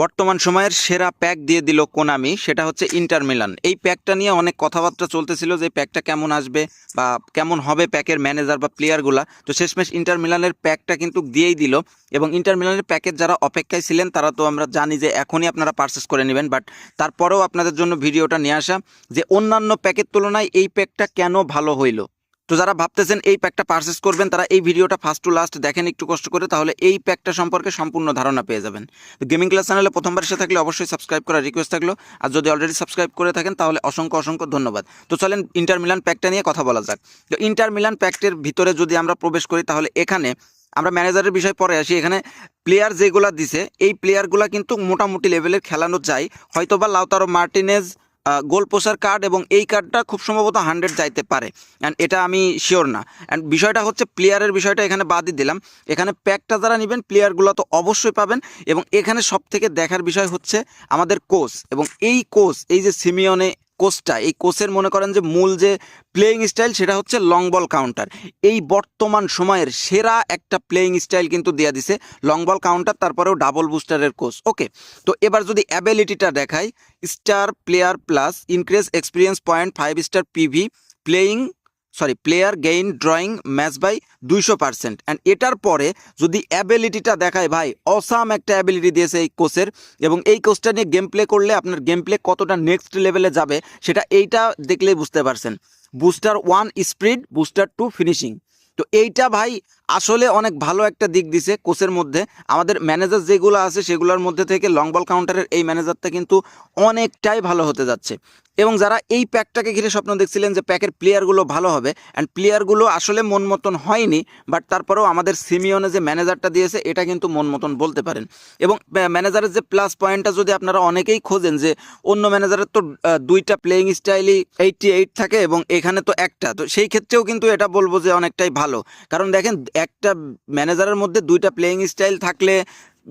বর্তমান সময়ের সেরা প্যাক দিয়ে দিল কোনামি, সেটা হচ্ছে ইন্টার মিলান এই প্যাকটা নিয়ে অনেক কথাবার্তা চলতেছিল যে প্যাকটা কেমন আসবে বা কেমন হবে প্যাকের ম্যানেজার বা প্লেয়ারগুলা। তো শেষমেশ ইন্টার মিলানের প্যাকটা কিন্তু দিয়েই দিল এবং ইন্টার মিলানের প্যাকের যারা অপেক্ষায় ছিলেন, তারা তো আমরা জানি যে এখনই আপনারা পারচেস করে নেবেন। বাট তারপরেও আপনাদের জন্য ভিডিওটা নিয়ে আসা যে অন্যান্য প্যাকের তুলনায় এই প্যাকটা কেন ভালো হইল? তো যারা ভাবতেছেন এই প্যাকটা পারচেস করবেন, তারা এই ভিডিওটা ফার্স্ট টু লাস্ট দেখেন, একটু কষ্ট করে, তাহলে এই প্যাকটা সম্পর্কে সম্পূর্ণ ধারণা পেয়ে যাবেন। তো গেমিং ক্লাস চ্যানেলে প্রথমবার এসে থাকলে অবশ্যই সাবস্ক্রাইব করার রিকোয়েস্ট থাকল। আর যদি অলরেডি সাবস্ক্রাইব করে থাকেন, তাহলে অসংখ্য অসংখ্য ধন্যবাদ। তো চলেন ইন্টার মিলান প্যাকটা নিয়ে কথা বলা যাক। তো ইন্টার মিলান প্যাকটের ভিতরে যদি আমরা প্রবেশ করি, তাহলে এখানে আমরা ম্যানেজারের বিষয় পরে আসি। এখানে প্লেয়ার যেগুলা দিছে, এই প্লেয়ারগুলা কিন্তু মোটামুটি লেভেলের খেলানো যায়। হয়তোবা লাউতারো মার্টিনেজ গোল পোসার কার্ড এবং এই কার্ডটা খুব সম্ভবত হান্ড্রেড যাইতে পারে। অ্যান্ড এটা আমি শিওর না। অ্যান্ড বিষয়টা হচ্ছে প্লেয়ারের বিষয়টা এখানে বাদই দিলাম। এখানে প্যাকটা যারা নেবেন প্লেয়ারগুলো তো অবশ্যই পাবেন। এবং এখানে সব থেকে দেখার বিষয় হচ্ছে আমাদের কোচ এবং এই কোচ এই যে সিমিয়নে কোচটা, এই কোচের মনে করেন যে মূল যে প্লেয়িং স্টাইল সেটা হচ্ছে লং বল কাউন্টার এই বর্তমান সময়ের সেরা একটা প্লেয়িং স্টাইল কিন্তু দেওয়া দিছে লং বল কাউন্টার তারপরেও ডাবল বুস্টারের কোচ। ওকে তো এবার যদি অ্যাবিলিটিটা দেখাই star player plus increase experience point five star PV playing sorry player gain drawing match by দুইশো পার্সেন্ট অ্যান্ড এটার পরে যদি অ্যাবিলিটিটা দেখায়, ভাই অসাম একটা অ্যাবিলিটি দিয়েছে এই কোচের এবং এই কোচটা নিয়ে গেম প্লে করলে আপনার গেম প্লে কতটা নেক্সট লেভেলে যাবে, সেটা এইটা দেখলেই বুঝতে পারছেন। Booster one speed booster two finishing তো এইটা ভাই আসলে অনেক ভালো একটা দিক দিছে কোচের মধ্যে। আমাদের ম্যানেজার যেগুলো আছে সেগুলোর মধ্যে থেকে লং বল কাউন্টারের এই ম্যানেজারটা কিন্তু অনেকটাই ভালো হতে যাচ্ছে। এবং যারা এই প্যাকটাকে ঘিরে স্বপ্ন দেখছিলেন যে প্যাকের প্লেয়ারগুলো ভালো হবে অ্যান্ড প্লেয়ারগুলো আসলে মন মতন হয়নি বাট তারপরেও আমাদের সিমিয়নে যে ম্যানেজারটা দিয়েছে, এটা কিন্তু মন মতন বলতে পারেন। এবং ম্যানেজারের যে প্লাস পয়েন্টটা যদি আপনারা অনেকেই খোঁজেন যে অন্য ম্যানেজারের তো দুইটা প্লেয়িং স্টাইলই এইটটি এইট থাকে এবং এখানে তো একটা, তো সেই ক্ষেত্রেও কিন্তু এটা বলব যে অনেকটাই ভালো। কারণ দেখেন একটা ম্যানেজারের মধ্যে দুইটা প্লেয়িং স্টাইল থাকলে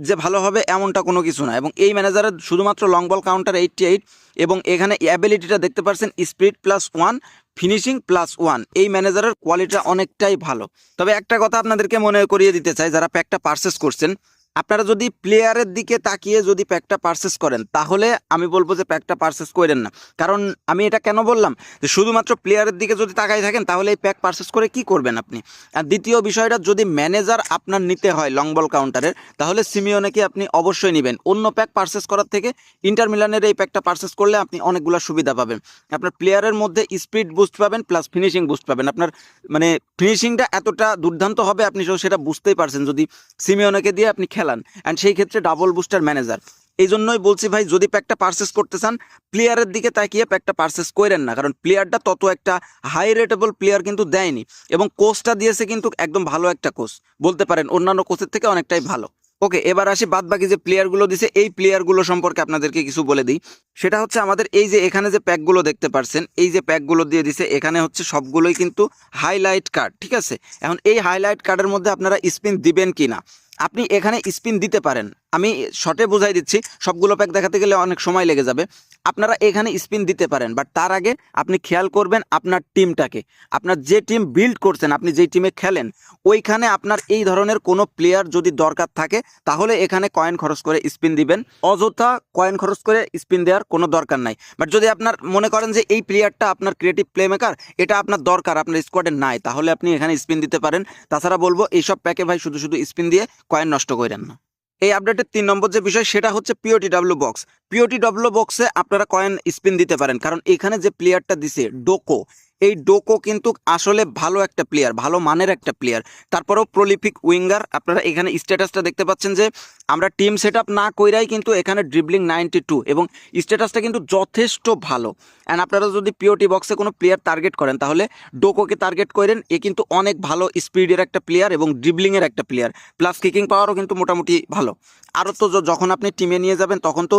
যে ভালো হবে এমনটা কোনো কিছু না। এবং এই ম্যানেজারের শুধুমাত্র long ball counter eighty eight এবং এখানে অ্যাবিলিটিটা দেখতে পাচ্ছেন speed plus one finishing plus one এই ম্যানেজারের কোয়ালিটিটা অনেকটাই ভালো। তবে একটা কথা আপনাদেরকে মনে করিয়ে দিতে চাই, যারা প্যাকটা পারচেস করছেন আপনারা যদি প্লেয়ারের দিকে তাকিয়ে যদি প্যাকটা পারচেস করেন, তাহলে আমি বলব যে প্যাকটা পারচেস করেন না। কারণ আমি এটা কেন বললাম? যে শুধুমাত্র প্লেয়ারের দিকে যদি তাকাই থাকেন, তাহলে এই প্যাক পারচেস করে কি করবেন আপনি? আর দ্বিতীয় বিষয়টা, যদি ম্যানেজার আপনার নিতে হয় লং বল কাউন্টারের তাহলে সিমিওনেকে আপনি অবশ্যই নেবেন। অন্য প্যাক পারচেস করার থেকে ইন্টার মিলানের এই প্যাকটা পারচেস করলে আপনি অনেকগুলো সুবিধা পাবেন। আপনার প্লেয়ারের মধ্যে স্পিড বুস্ট পাবেন প্লাস ফিনিশিং বুস্ট পাবেন। আপনার মানে ফিনিশিংটা এতটা দুর্দান্ত হবে, আপনি সেটা বুঝতেই পারছেন। যদি সিমিওনেকে দিয়ে আপনি খেলান অ্যান্ড সেই ক্ষেত্রে ডাবল বুস্টার ম্যানেজার এই জন্যই বলছি ভাই, যদি প্যাকটা পারচেস করতে চান প্লেয়ারের দিকে তাকিয়ে প্যাকটা পারচেস করেন না, কারণ প্লেয়ারটা তত একটা হাই রেটেবল প্লেয়ার কিন্তু দেয়নি, এবং কোচটা দিয়েছে কিন্তু একদম ভালো একটা কোচ বলতে পারেন অন্যান্য কোচের থেকে অনেকটাই ভালো। ওকে এবার আসি বাদ বাকি যে প্লেয়ারগুলো দিছে, এই প্লেয়ারগুলো সম্পর্কে আপনাদেরকে কিছু বলে দিই। সেটা হচ্ছে আমাদের এই যে এখানে যে প্যাকগুলো দেখতে পারছেন, এই যে প্যাকগুলো দিয়ে দিছে, এখানে হচ্ছে সবগুলোই কিন্তু হাইলাইট কার্ড ঠিক আছে? এখন এই হাইলাইট কার্ডের মধ্যে আপনারা স্পিন দিবেন কি না আপনি এখানে স্পিন দিতে পারেন। আমি শর্টে বোঝাই দিচ্ছি, সবগুলো প্যাক দেখাতে গেলে অনেক সময় লেগে যাবে। আপনারা এখানে স্পিন দিতে পারেন বাট তার আগে আপনি খেয়াল করবেন আপনার টিমটাকে আপনার যে টিম বিল্ড করছেন, আপনি যেই টিমে খেলেন, ওইখানে আপনার এই ধরনের কোনো প্লেয়ার যদি দরকার থাকে, তাহলে এখানে কয়েন খরচ করে স্পিন দিবেন। অযথা কয়েন খরচ করে স্পিন দেওয়ার কোনো দরকার নাই। বাট যদি আপনার মনে করেন যে এই প্লেয়ারটা আপনার ক্রিয়েটিভ প্লেমেকার এটা আপনার দরকার, আপনার স্কোয়াডে নাই, তাহলে আপনি এখানে স্পিন দিতে পারেন। তাছাড়া বলব, এইসব প্যাকে ভাই শুধু শুধু স্পিন দিয়ে কয়েন নষ্ট করেন না। এই আপডেটের তিন নম্বর যে বিষয়, সেটা হচ্ছে POT W box POT W বক্সে আপনারা কয়েন স্পিন দিতে পারেন। কারণ এখানে যে প্লেয়ারটা দিছে ডোকো এই ডোকো কিন্তু আসলে ভালো একটা প্লেয়ার ভালো মানের একটা প্লেয়ার তারপরেও প্রলিফিক উইঙ্গার আপনারা এখানে স্ট্যাটাসটা দেখতে পাচ্ছেন যে, আমরা টিম সেট না কইরাই কিন্তু এখানে ড্রিবলিং নাইনটি টু এবং স্ট্যাটাসটা কিন্তু যথেষ্ট ভালো। অ্যান্ড আপনারা যদি পিওটি বক্সে কোনো প্লেয়ার টার্গেট করেন, তাহলে ডোকোকে টার্গেট করেন, এ কিন্তু অনেক ভালো স্পিডের একটা প্লেয়ার এবং ড্রিবলিংয়ের একটা প্লেয়ার প্লাস কিকিং পাওয়ারও কিন্তু মোটামুটি ভালো। আরও তো যখন আপনি টিমে নিয়ে যাবেন, তখন তো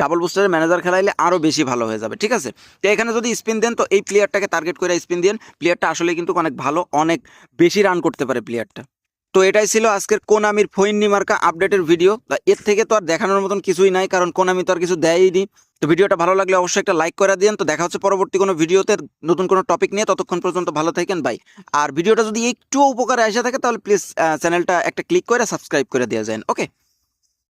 ডাবল বুস্টারের ম্যানেজার খেলাইলে আরও বেশি ভালো হয়ে যাবে, ঠিক আছে? তো এখানে যদি স্পিন দেন, তো এই প্লেয়ারটাকে টার্গেট করে স্পিন দেন প্লেয়ারটা আসলে কিন্তু অনেক ভালো, অনেক বেশি রান করতে পারে প্লেয়ারটা তো এটাই ছিল আজকের কোনামির ফইন্নি মার্কা আপডেটের ভিডিও এর থেকে তো আর দেখানোর মতন কিছুই নাই, কারণ কোনামি তো আর কিছু দেয়ই তো ভিডিওটা ভালো লাগলে অবশ্যই একটা লাইক করে দিন তো দেখা হচ্ছে পরবর্তী কোনো ভিডিওতে নতুন কোনো টপিক নিয়ে। ততক্ষণ পর্যন্ত ভালো থাকেন বাই আর ভিডিওটা যদি একটু উপকারে আসে থাকে, তাহলে প্লিজ চ্যানেলটা একটা ক্লিক করে সাবস্ক্রাইব করে দেওয়া যায় ওকে